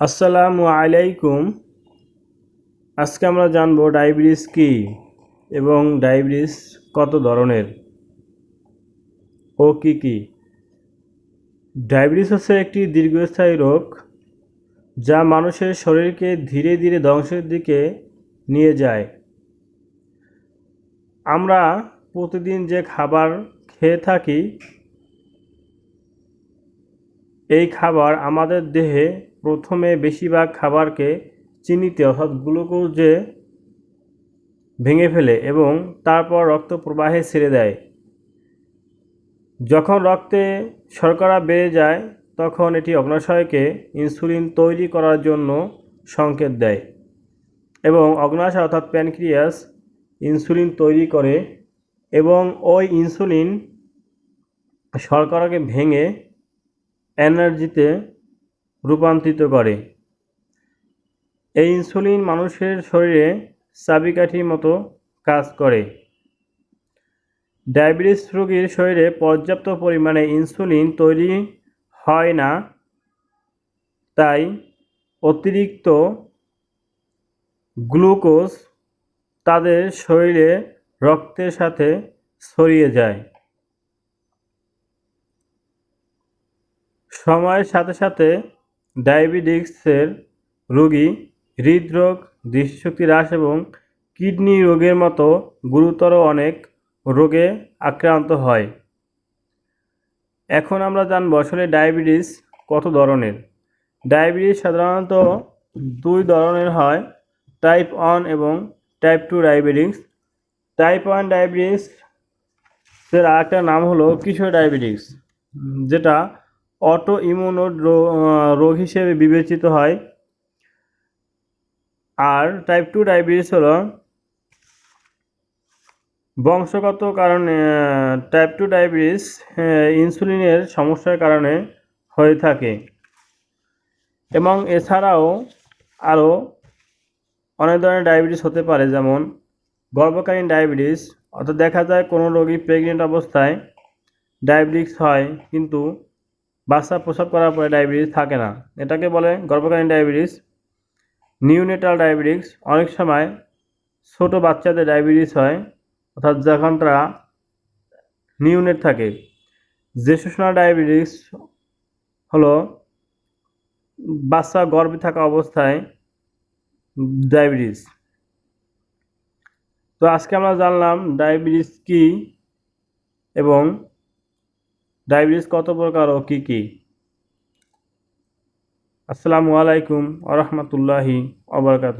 আসসালামু আলাইকুম। আজকে আমরা জানব ডায়াবেটিস কি এবং ডায়াবেটিস কত ধরনের ও কি কি। ডায়াবেটিস হচ্ছে একটি দীর্ঘস্থায়ী রোগ যা মানুষের শরীরকে ধীরে ধীরে ধ্বংসের দিকে নিয়ে যায়। আমরা প্রতিদিন যে খাবার খেয়ে থাকি, এই খাবার আমাদের দেহে প্রথমে বেশিরভাগ খাবারকে চিনিতে অর্থাৎ গ্লুকোজে ভেঙে ফেলে এবং তারপর রক্ত প্রবাহে ছেড়ে দেয়। যখন রক্তে শর্করা বেড়ে যায়, তখন এটি অগ্নাশয়কে ইনসুলিন তৈরি করার জন্য সংকেত দেয় এবং অগ্নাশয়, অর্থাৎ প্যানক্রিয়াস, ইনসুলিন তৈরি করে এবং ওই ইনসুলিন শর্করাকে ভেঙে এনার্জিতে রূপান্তরিত করে। এই ইনসুলিন মানুষের শরীরে চাবিকাঠির মতো কাজ করে। ডায়াবেটিস রোগীর শরীরে পর্যাপ্ত পরিমাণে ইনসুলিন তৈরি হয় না, তাই অতিরিক্ত গ্লুকোজ তাদের শরীরে রক্তের সাথে ছড়িয়ে যায়। সময়ের সাথে সাথে ডায়াবেটিক্সের রোগী হৃদরোগ, দৃষ্টিশক্তি হ্রাস এবং কিডনি রোগের মতো গুরুতর অনেক রোগে আক্রান্ত হয়। এখন আমরা জানব আসলে ডায়াবেটিস কত ধরনের। ডায়াবেটিস সাধারণত দুই ধরনের হয় টাইপ ওয়ান এবং type two diabetes type one diabetes এর আরেকটা নাম হলো কিশোর ডায়াবেটিস যেটা অটো ইমিউন রোগ হিসেবে বিবেচিত হয়। আর টাইপ টু ডায়াবেটিস হলো বংশগত কারণে টাইপ টু ডায়াবেটিস ইনসুলিনের সমস্যার কারণে হয়ে থাকে। এবং এছাড়াও আরও অনেক ধরনের ডায়াবেটিস হতে পারে, যেমন গর্ভকালীন ডায়াবেটিস অর্থাৎ দেখা যায় কোনো রোগী প্রেগনেন্ট অবস্থায় ডায়াবেটিস হয়, কিন্তু বাচ্চা প্রসব করার পরে ডায়াবেটিস থাকে না। এটাকে বলে গর্ভকালীন ডায়াবেটিস, নিউনেটাল ডায়াবেটিস। অনেক সময় ছোট বাচ্চাদের ডায়াবেটিস হয়, অর্থাৎ যখন তারা নিউনেট থাকে। জেস্টেশনাল ডায়াবেটিস হলো বাচ্চা গর্ভে থাকা অবস্থায় ডায়াবেটিস। তো আজকে আমরা জানলাম ডায়াবেটিস কি এবং ডায়াবেটিস কত প্রকার ও কী কী? আসসালামু আলাইকুম আ রহমতুল্লাহি আবরকাত